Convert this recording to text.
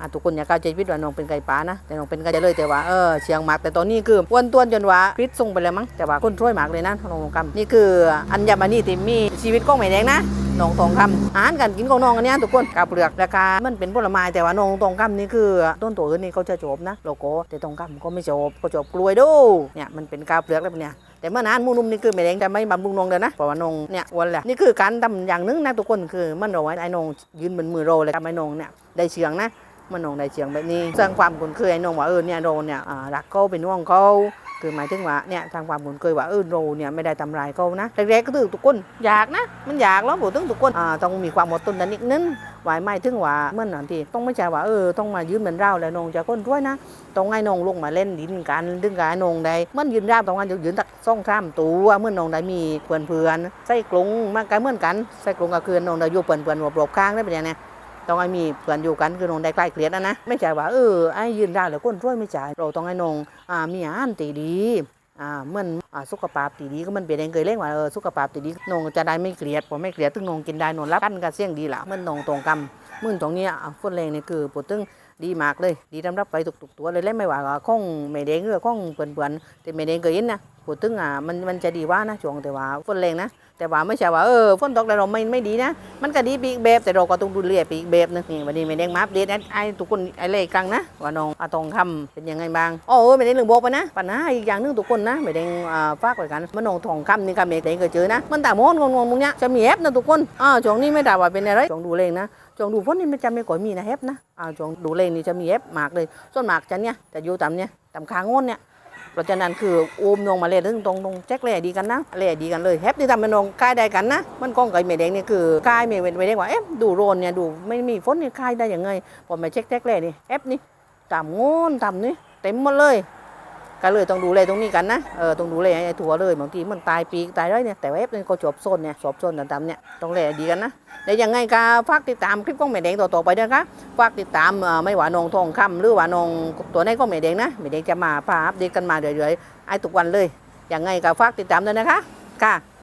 อะทุกคนอย่าเข้าใจผิดว่าน้องเป็นไก่ป่านะ แต่น้องเป็นไก่เลยแต่ว่าเออเชียงหมากแต่ตอนนี้คืออ้วนต้วนจนว่าพิษส่งไปแล้วมั้งแต่ว่าคนช่วยหมากเลยนะน้องกำนี่คืออัญมณีที่มีชีวิตก้องไม่แดงนะน้องทองคำอาหารการกินของน้องอันนี้ทุกคนกับเปลือกราคามันเป็นผลไม้แต่ว่าน้องทองคำนี่คือต้นตัวอื่นนี่เขาจะจบนะโลโก้แต่ทองคำก็ไม่จบก็จบกล้วยดูเนี่ยมันเป็นกาเปลือกแล้วเนี่ยแต่เมื่อนานมูนุ่มนี่คือไม่แดงจะไม่บำรุงนองเดียวนะเพราะว่านองเนี่ยวันแหละนี่คือการทำอย่างนึงนะทุกคนคือมันเอาไว้ไอ้นงยืนบนมือโรเลยทำไอ้นงเนี่ยได้เชียงนะ มันนงได้เชียงแบบนี้สร้างความคุ้นเคยไอ้นงว่าเออเนี่ยโรเนี่ยรักเขาเป็นห่วงเขาคือหมายถึงว่าเนี่ยทางความคุ้นเคยว่าเออโรเนี่ยไม่ได้ทำลายเขานะแรกๆก็คือทุกคนอยากนะ มันอยากแล้วผมถึงทุกคนอ่าต้องมีความอดทนนนิดนึงไหวไม่ถึงว่าเมื่อนันที่ต้องไม่ใช่ว่าเออต้องมายืนเหมือนเราแล้วนงจะก้นด้วยนะต้องให้นงลงมาเล่นดินกันดึงกับไอ้นงได้มันยืนราบตรงนั้นยืนตักซ่องข้ามตัวเมื่อนงได้มีเพื่อนเพื่อนใส่กรุงมากกันเหมือนกันใส่กรุงก็คือนงได้อยู่เพื่อนเพื่อนๆรบๆข้างได้เป็นยังไง ต้องให้มีเพื่อนอยู่กันคือนงได้ใกล้เกลียดนะนะไม่ใช่ว่าเออไอ้ยืนได้แล้วก้นรวยไม่ใช่เราต้องให้นงอ่ามีอาหารตีดีอ่าเหมื่อนอ่าสุขภาพตีดีก็มันเป็นเองเคยเล่นว่าเออสุขภาพตีดีนงจะได้ไม่เกลียดพอไม่เกลียดตึงนงกินได้นงรับกันกับเสี่ยงดีละมันนงตรงกรรมื่นตรงเนี้ยฝนแรงนี่คือปวดตึง ดีมากเลย ดีสำหรับไปทุกๆตัวเลยเล่นไม่ว่าข้องไม่แดงหรือข้องเปื่อนๆแต่ไม่แดงก็ยินนะพูดถึงอะมันมันจะดีว่านะช่วงแต่ว่าฝนแรงนะ แต่ว่าไม่ใช่ว่าเออฝนตกแล้วเราไม่ไม่ดีนะ มันก็ดีปีกแบบแต่เราก็ต้องดูแลปีกแบบนึงนี่วันนี้ไม่แดงมาอัปเดตให้ไอ้ทุกคนไอ้เล่กลางนะว่าน้องอาตองคำเป็นยังไงบ้างอ๋อไม่ได้ลืมบกไปนะปัญหาอีกอย่างหนึงทุกคนนะไม่แดงอ่าฝากไว้กันมันน้องทองคำนี่ก็ไม่แดงก็เจอนะ มันตามอนงงๆมึงเนี้ยจะมีแอปนะทุกคนอ่าช่วงนี้ไม่ได้ว่าเป็นอะไรช่วงดูเลงนะ จงดูฝนนี่มันจะไม่ก่อยมีนะเฮฟนะอ่าจงดูเลนนี่จะมีเฮฟมากเลย ส่วนหมากจะเนี่ยจะอยู่ตามเนี่ยตามคางงนเนี่ยเพราะฉะนั้นคืออูมนงมาเลยถึงตรงตรงแจ็คแล่ดีกันนะแล่ดีกันเลยเฮฟนี่ทำเป็นนงคายได้กันนะ มันก้องไก่เมแดงนี่คือคายเมไม่ได้ว่าเอ๊ะดูโรนเนี่ยดูไม่มีฝนนี่คายได้ยังไงพอมาเช็คแจ็คแล่นี่เฮฟนี่ตามโงนตามนี่เต็มหมดเลย ก็เลยต้องดูแลตรงนี้กันนะ เออต้องดูแลไอ้ถั่วเลยบางทีมันตายปีกตายได้เนี่ยแต่ว่าเอฟนี่ก็จบโซนเนี่ยจบโซนต่ำๆเนี่ยต้องแลดีกันนะแต่ยังไงก็ฝากติดตามคลิปของแม่แดงต่อๆไปด้วยนะคะฝากติดตามไม่ว่านงทองคำหรือว่านงตัวไหนก็แม่แดงนะแม่แดงจะมาพาอัปเดตกันมาเรื่อยๆไอ้ทุกวันเลยยังไงก็ฝากติดตามด้วยนะคะค่ะ